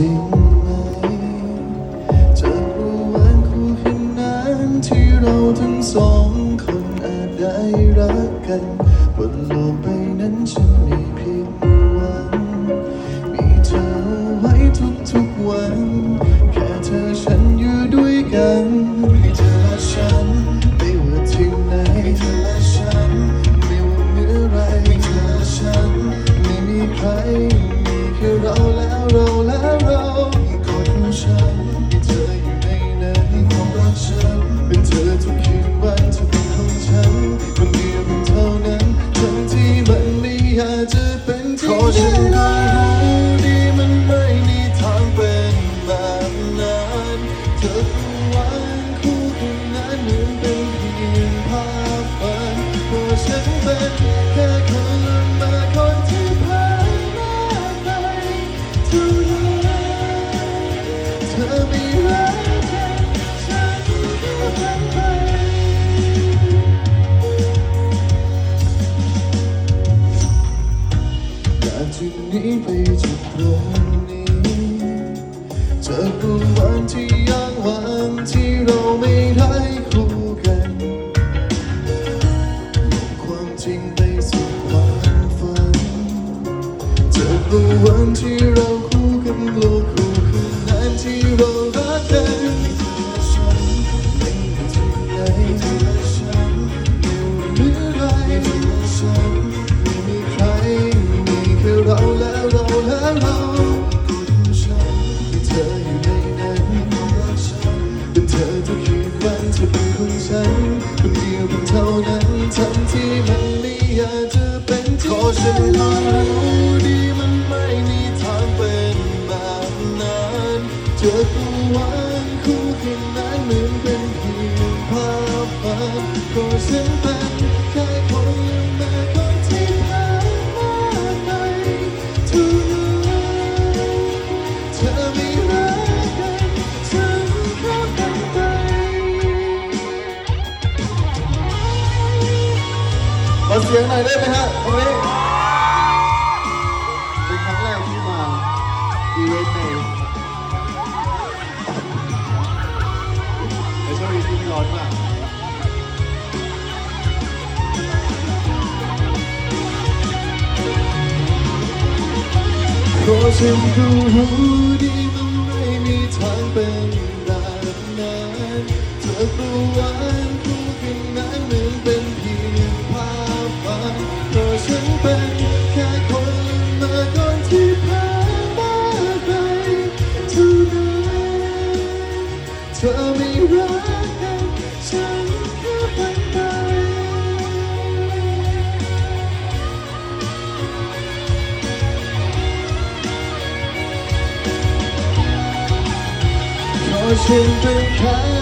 ริงไหมจะรู้วันคู่คืนนั้นที่เราทั้งสองคนอาจได้รักกันบนโลกใบนั้นฉันมีเพียงวัน มีเธอไว้ทุกๆวัน แค่เธอฉันอยู่ด้วยกัน อยากจะหนีไปจากตรงนี้เจะรู้วันที่ยังวันที่เราไม่ได้คู่กันความจริงไปสู่ความฝันเจะรู้วันที่เราคู่กันโลกคู่คืนนั้นที่เรา วันคู่คืนนั้นเหมือนเป็นเพียงภาพฝันก็ฉันเป็นแค่คนละมาคนที่ผ่านมาไปท่านั้นเธอไม่รักกันฉันก็เป็นไป ขอเสียงหน่อยได้ไหมฮะตรงนี้ ฉันก็รู้ดีมันไม่มีทางเป็นแบบนั้นเธอกลัววัน 我先退开。